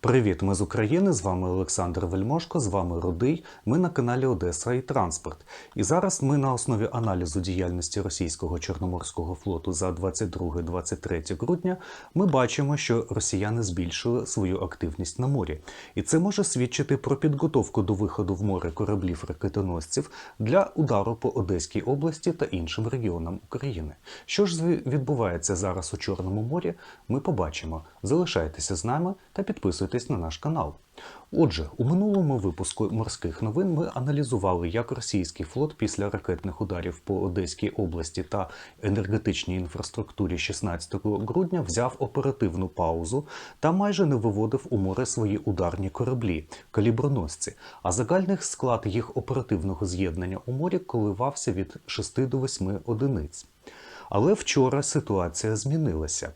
Привіт, ми з України. З вами Олександр Вельмошко, з вами Рудий. Ми на каналі Одеса і Транспорт. І зараз ми на основі аналізу діяльності російського Чорноморського флоту за 22-23 грудня ми бачимо, що росіяни збільшили свою активність на морі. І це може свідчити про підготовку до виходу в море кораблів ракетоносців для удару по Одеській області та іншим регіонам України. Що ж відбувається зараз у Чорному морі, ми побачимо. Залишайтеся з нами та підписуйтесь на наш канал. Отже, у минулому випуску морських новин ми аналізували, як російський флот після ракетних ударів по Одеській області та енергетичній інфраструктурі 16 грудня взяв оперативну паузу та майже не виводив у море свої ударні кораблі каліброносці. А загальний склад їх оперативного з'єднання у морі коливався від 6 до 8 одиниць. Але вчора ситуація змінилася.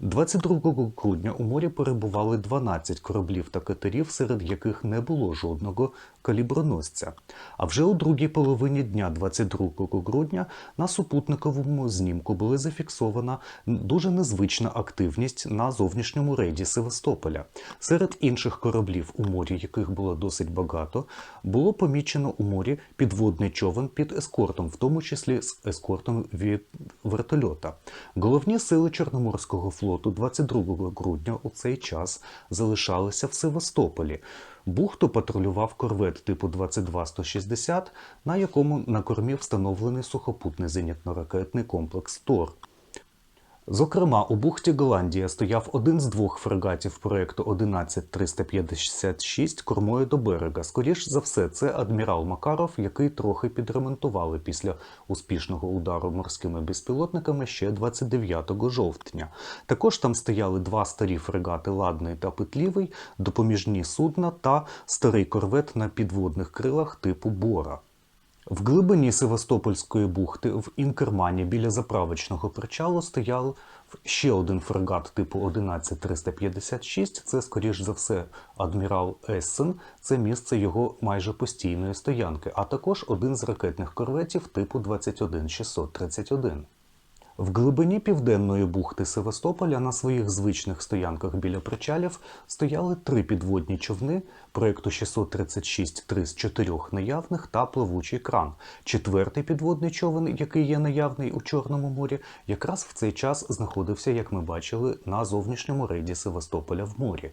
22 грудня у морі перебували 12 кораблів та катерів, серед яких не було жодного каліброносця. А вже у другій половині дня 22 грудня на супутниковому знімку була зафіксована дуже незвична активність на зовнішньому рейді Севастополя. Серед інших кораблів у морі, яких було досить багато, було помічено у морі підводний човен під ескортом, в тому числі з ескортом від вертольота. Головні сили Чорноморського флоту 22 грудня у цей час залишалися в Севастополі. Бухту патрулював корвет типу 22160, на якому на кормі встановлений сухопутний зенітно-ракетний комплекс ТОР. Зокрема, у бухті Голландія стояв один з двох фрегатів проекту 11356 кормою до берега. Скоріш за все, це адмірал Макаров, який трохи підремонтували після успішного удару морськими безпілотниками ще 29 жовтня. Також там стояли два старі фрегати Ладний та Петлівий, допоміжні судна та старий корвет на підводних крилах типу Бора. В глибині Севастопольської бухти в Інкермані біля заправочного причалу стояв ще один фрегат типу 11356. Це, скоріш за все, адмірал Ессен. Це місце його майже постійної стоянки, а також один з ракетних корветів типу 21631. В глибині південної бухти Севастополя на своїх звичних стоянках біля причалів стояли три підводні човни проєкту 636-3 з чотирьох наявних та пливучий кран. Четвертий підводний човен, який є наявний у Чорному морі, якраз в цей час знаходився, як ми бачили, на зовнішньому рейді Севастополя в морі.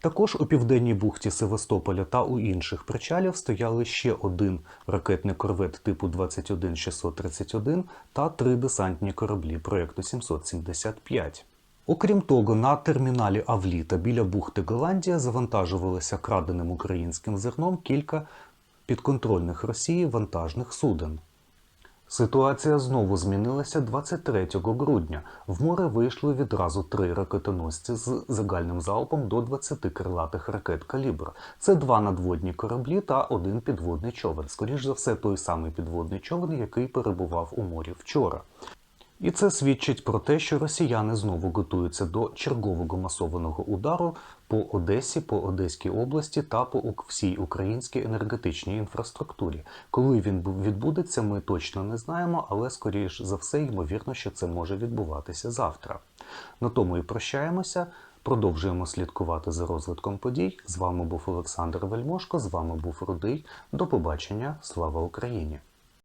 Також у південній бухті Севастополя та у інших причалів стояли ще один ракетний корвет типу 21631 та три десантні кораблі проєкту 775. Окрім того, на терміналі Авліта біля бухти Голландія завантажувалися краденим українським зерном кілька підконтрольних Росії вантажних суден. Ситуація знову змінилася 23 грудня. В море вийшли відразу три ракетоносці з загальним залпом до 20 крилатих ракет калібр. Це два надводні кораблі та один підводний човен. Скоріш за все, той самий підводний човен, який перебував у морі вчора. І це свідчить про те, що росіяни знову готуються до чергового масованого удару по Одесі, по Одеській області та по всій українській енергетичній інфраструктурі. Коли він відбудеться, ми точно не знаємо, але скоріш за все, ймовірно, що це може відбуватися завтра. На тому і прощаємося. Продовжуємо слідкувати за розвитком подій. З вами був Олександр Вельмошко, з вами був Рудий. До побачення. Слава Україні!